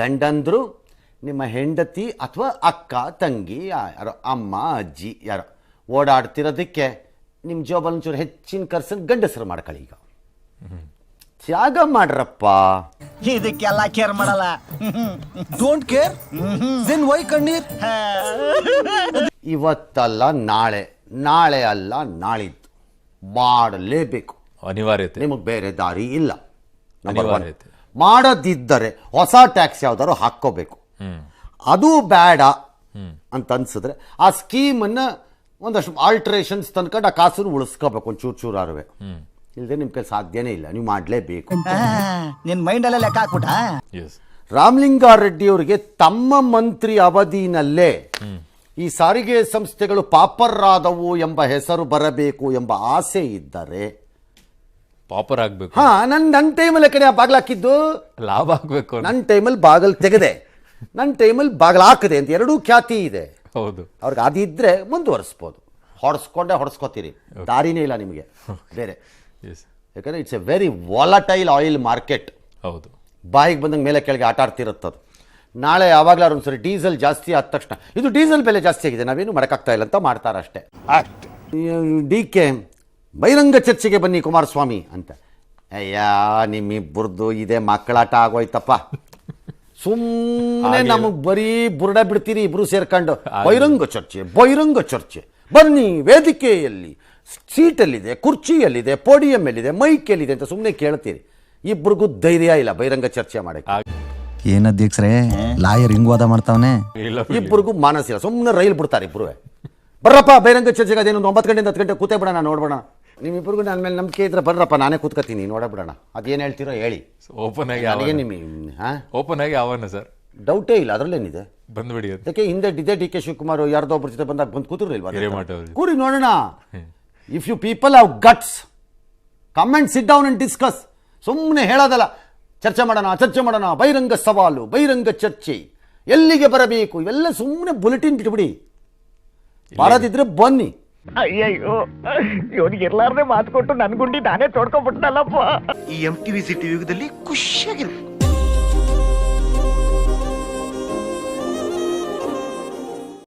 ಗಂಡಂದ್ರು ನಿಮ್ಮ ಹೆಂಡತಿ ಅಥವಾ ಅಕ್ಕ ತಂಗಿ ಯಾರೋ ಅಮ್ಮ ಅಜ್ಜಿ ಯಾರೋ ಓಡಾಡ್ತಿರೋದಕ್ಕೆ ನಿಮ್ಮ ಜೋಬಲ್ಲಿ ಒಂಚೂರು ಹೆಚ್ಚಿನ ಕರ್ಸನ್ ಗಂಡಸರು ಮಾಡ್ಕೊಳ್ಳಿ ಈಗ. ತ್ಯಾಗ ಮಾಡ್ರಪ್ಪ. ಇದಕ್ಕೆಲ್ಲ ಕೇರ್ ಮಾಡಲ್ಲ. ಡೋಂಟ್ ಕೇರ್ ದೆನ್ ವೈ ಕಣ್ಣೀರ್? ಇವತ್ತಲ್ಲ ನಾಳೆ ನಾಳೆ ಅಲ್ಲ ನಾಳಿದ್ದು. ಮಾಡಲೇಬೇಕು. ಅನಿವಾರ್ಯತೆ. ನಿಮಗೆ ಬೇರೆ ದಾರಿ ಇಲ್ಲ. ಅನಿವಾರ್ಯತೆ. ಮಾಡದಿದ್ದರೆ ಹೊಸ ಟ್ಯಾಕ್ಸ್ ಯಾವ್ದಾದ್ರು ಹಾಕ್ಕೋಬೇಕು. ಅದು ಬೇಡ ಅಂತ ಅನ್ಸಿದ್ರೆ ಆ ಸ್ಕೀಮನ್ನು ಒಂದಷ್ಟು ಆಲ್ಟ್ರೇಷನ್ಸ್ ತಂದ್ಕೊಂಡು ಆ ಕಾಸನ್ನು ಉಳಿಸ್ಕೋಬೇಕು ಒಂದು ಚೂರು ಚೂರಾರುವೆ. ಇಲ್ಲದೆ ನಿಮ್ ಕೈ ಸಾಧ್ಯನೇ ಇಲ್ಲ ನೀವು ಮಾಡಲೇಬೇಕು. ನಿನ್ನ ಮೈಂಡಲ್ಲೇ ಲೆಕ್ಕ ಹಾಕ್ಬಿಟ್ಟ? ಎಸ್ ರಾಮಲಿಂಗಾರೆಡ್ಡಿ ಅವರಿಗೆ ತಮ್ಮ ಮಂತ್ರಿ ಅವಧಿನಲ್ಲೇ ಈ ಸಾರಿಗೆ ಸಂಸ್ಥೆಗಳು ಪಾಪರ್ರಾದವು ಎಂಬ ಹೆಸರು ಬರಬೇಕು ಎಂಬ ಆಸೆ ಇದ್ದರೆ ಪಾಪರ್ ಆಗ್ಬೇಕು. ಹಾ ನನ್ ನನ್ನ ಟೈಮಲ್ಲಿ ಕಡೆ ಬಾಗಿಲು ಹಾಕಿದ್ದು? ಲಾಭ ಆಗ್ಬೇಕು ಅಂತ. ನನ್ನ ಟೈಮಲ್ಲಿ ಬಾಗಲ್ ತೆಗೆದೆ. ನನ್ನ ಟೈಮಲ್ಲಿ ಬಾಗಿಲು ಹಾಕಿದೆ ಅಂತ ಎರಡೂ ಖ್ಯಾತಿ ಇದೆ. ಹೌದು. ಅವ್ರಿಗೆ ಅದಿದ್ರೆ ಮುಂದುವರಿಸ್ಬೋದು. ಹೊಡೆಸ್ಕೊಂಡೆ ಹೊಡೆಸ್ಕೋತೀರಿ. ದಾರಿನೇ ಇಲ್ಲ ನಿಮಗೆ. ಬೇರೆ. ಯಾಕಂದ್ರೆ it's a very volatile oil market ಹೌದು. ಬಾಯಿಗೆ ಬಂದಂಗೆ ಮೇಲೆ ಕೆಳಗೆ ಆಟ ಆಡ್ತಿರುತ್ತದು ನಾಳೆ ಯಾವಾಗಲಾರು ಒಂದ್ಸರಿ ಡೀಸೆಲ್ ಜಾಸ್ತಿ ಆದ ತಕ್ಷಣ. ಇದು ಡೀಸೆಲ್ ಬೆಲೆ ಜಾಸ್ತಿ ಆಗಿದೆ. ನಾವೇನು ಮಾಡೋಕ್ಕಾಗ್ತಾ ಇಲ್ಲ ಅಂತ ಮಾಡ್ತಾರಷ್ಟೇ. ಡಿ ಕೆ ಬಹಿರಂಗ ಚರ್ಚೆಗೆ ಬನ್ನಿ ಕುಮಾರಸ್ವಾಮಿ ಅಂತ. ಅಯ್ಯ ಬುರ್ದು ಇದೇ ಮಕ್ಕಳಾಟ ಆಗೋಯ್ತಪ್ಪ. ಸುಮ್ಮನೆ ನಮಗೆ ಬರೀ ಬುರುಡ ಬಿಡ್ತೀರಿ ಇಬ್ರು ಸೇರ್ಕೊಂಡು. ಬಹಿರಂಗ ಚರ್ಚೆ ಬಹಿರಂಗ ಚರ್ಚೆ. ಬನ್ನಿ ವೇದಿಕೆಯಲ್ಲಿ ಸೀಟಲ್ಲಿದೆ ಕುರ್ಚಿಯಲ್ಲಿದೆ ಪೋಡಿಯಂ ಎಲ್ಲಿದೆ ಮೈಕ್ ಎಲ್ಲಿದೆ ಅಂತ ಸುಮ್ಮನೆ ಕೇಳ್ತೀರಿ. ಇಬ್ರಿಗೂ ಧೈರ್ಯ ಇಲ್ಲ ಬಹಿರಂಗ ಚರ್ಚೆ ಮಾಡಕ್ಕೆ. ಏನ್ ಅಧ್ಯಕ್ಷರೇ? ಲಾಯರ್ ಹಿಂಗ್ ವಾದ ಮಾಡ್ತಾವನೆ? ಇಲ್ಲ ಇಬ್ಬರಿಗೂ ಮಾನಸಿಲ್ಲ ಸುಮ್ಮನೆ ರೈಲ್ ಬಿಡ್ತಾರೆ ಇಬ್ರು ಬರ್ರಪ್ಪ ಬಹಿರಂಗ ಚರ್ಚೆಗೆ ಅದೇನೊಂದು ಒಂಬತ್ತು ಗಂಟೆಯಿಂದ ಹತ್ತು ಗಂಟೆ ಕೂತೇ ಬಿಡೋಣ ನೋಡ್ಬೇಡ ನಿಮ್ಮಿಬ್ಬರಿಗೂ ನನ್ನ ಮೇಲೆ ನಂಬಿಕೆ ಇದ್ರೆ ಬರ್ರಪ್ಪ ನಾನೇ ಕೂತ್ಕೊತೀನಿ. ನೋಡಬಿಡೋಣ. ಅದೇನು ಹೇಳ್ತೀರೋ ಹೇಳಿ. ಓಪನ್ ಆಗಿ ನನಗೆ ಆಹ್ವಾನ ನಿಮ್ಮ ಹಾಂ? ಓಪನ್ ಆಗಿ ಆಹ್ವಾನ ಸರ್ ಡೌಟೇ ಇಲ್ಲ ಅದರಲ್ಲೇನಿದೆ? ಬಂದ್ಬಿಡಿ ಅದಕ್ಕೆ ಹಿಂದೆ ಇದೇ ಡಿ ಕೆ ಶಿವಕುಮಾರ್ ಯಾರ್ದೋ ಒಬ್ಬರ ಜೊತೆ ಬಂದಾಗ ಬಂದು ಕೂತಿರ್ಲಿಲ್ವಾ ಇಲ್ವಾ ಕೂರಿ ನೋಡೋಣ. If you people have guts come and sit down and discuss ಸುಮ್ಮನೆ ಹೇಳೋದಲ್ಲ. ಚರ್ಚೆ ಮಾಡೋಣ ಚರ್ಚೆ ಮಾಡೋಣ. ಬಹಿರಂಗ ಸವಾಲು ಬಹಿರಂಗ ಚರ್ಚೆ. ಎಲ್ಲಿಗೆ ಬರಬೇಕು? ಇವೆಲ್ಲ ಸುಮ್ಮನೆ ಬುಲೆಟಿನ್ ಬಿಟ್ಬಿಡಿ ಬರದಿದ್ರೆ ಬನ್ನಿ. ಅಯ್ಯಯ್ಯೋ ಇವನಿಗೆ ಇರ್ಲಾರ್ದೆ ಮಾತು ಕೊಟ್ಟು ನನ್ ಗುಂಡಿ ನಾನೇ ತೊಡ್ಕೊಂಡ್ಬಿಟ್ನಲ್ಲಪ್ಪ. ಈ ಎಂ ಟಿವಿ ಸಿಟಿ ಯುಗದಲ್ಲಿ ಖುಷಿಯಾಗಿರು